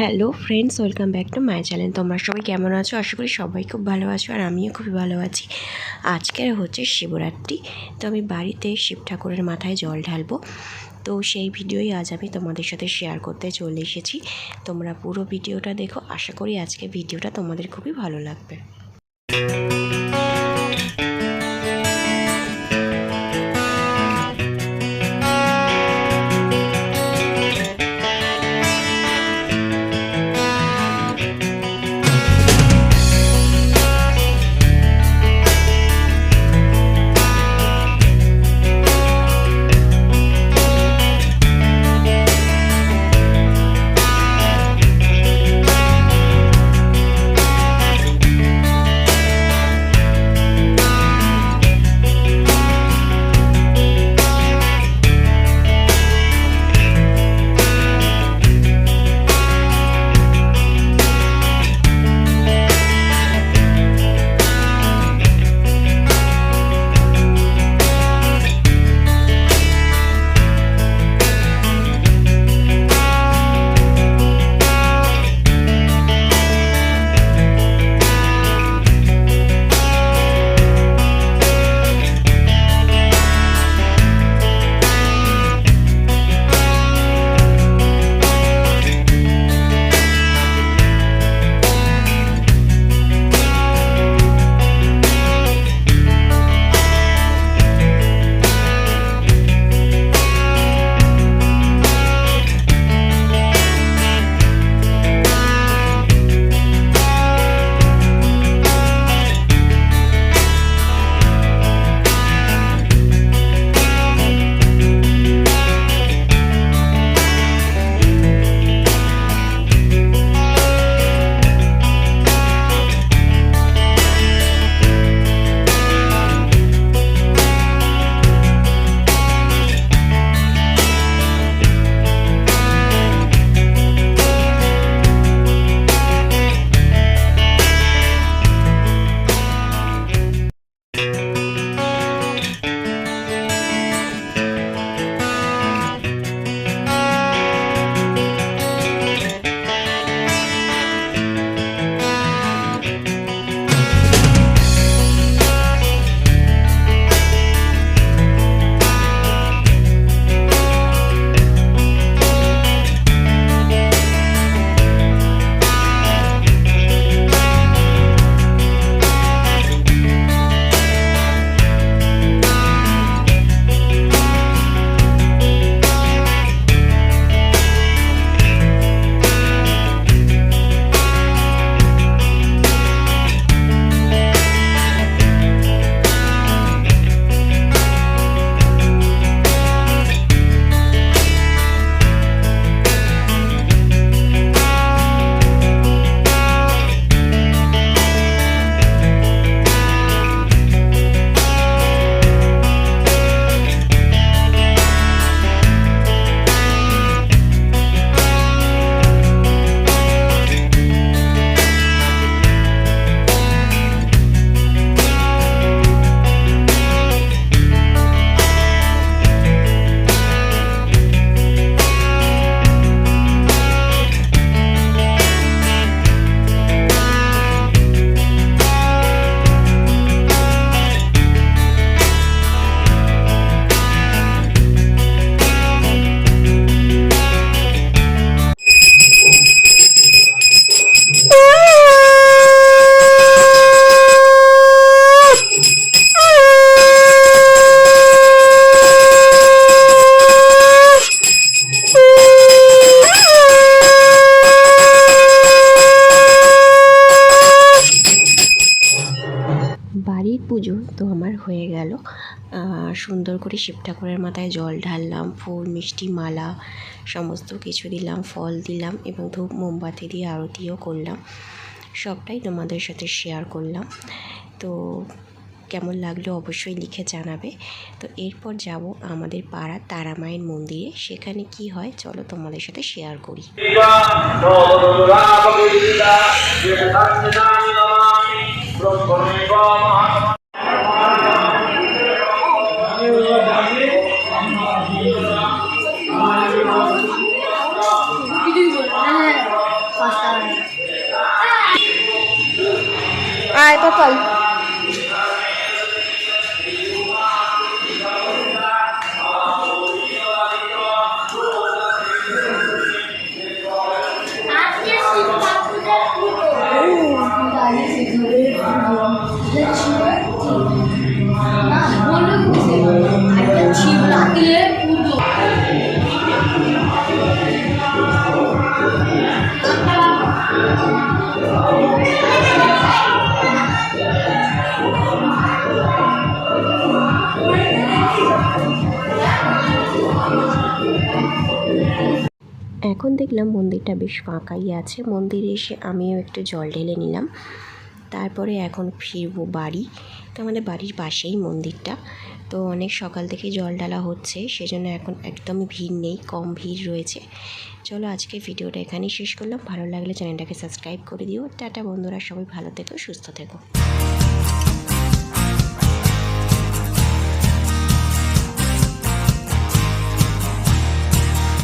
Hello friends welcome back to my channel তোমরা সবাই কেমন আছো? আশা করি সবাই খুব ভালো আছো আর আমিও খুবই ভালো আছি। আজকের হচ্ছে শিবরাত্রি। তো আমি বাড়িতে শিব ঠাকুরের মাথায় জল ঢালবো। তো সেই ভিডিওই আজ আমি তোমাদের সাথে শেয়ার করতে চলে এসেছি। তোমরা পুরো ভিডিওটা দেখো। আশা করি আজকে ভিডিওটা তোমাদের খুবই ভালো লাগবে। সুন্দর করে শিব ঠাকুরের মাথায় জল ঢাললাম, ফুল, মিষ্টি মালা সমস্ত কিছু দিলাম, ফল দিলাম এবং ধূপ, মোমবাতি দিয়ে আরতিও করলাম। সবটাই তোমাদের সাথে শেয়ার করলাম। তো কেমন লাগল অবশ্যই লিখে জানাবে। তো এরপর যাব আমাদের পাড়ার তারামায়ের মন্দিরে। সেখানে কি হয় চলো তোমাদের সাথে শেয়ার করি। দাও আজকে শিব ঠাকুরের এখন দেখলাম মন্দিরটা বেশ ফাঁকাই আছে। মন্দিরে এসে আমিও একটু জল ঢেলে নিলাম। তারপরে এখন ফিরবো বাড়ি। তো আমাদের বাড়ির পাশেই মন্দিরটা। তো অনেক সকাল থেকে জল ঢালা হচ্ছে, সেজন্য এখন একদমই ভিড় নেই, কম ভিড় রয়েছে। চলো আজকে ভিডিওটা এখানেই শেষ করলাম। ভালো লাগলে চ্যানেলটাকে সাবস্ক্রাইব করে দিও। টাটা বন্ধুরা, সবাই ভালো থেকো, সুস্থ থেকো।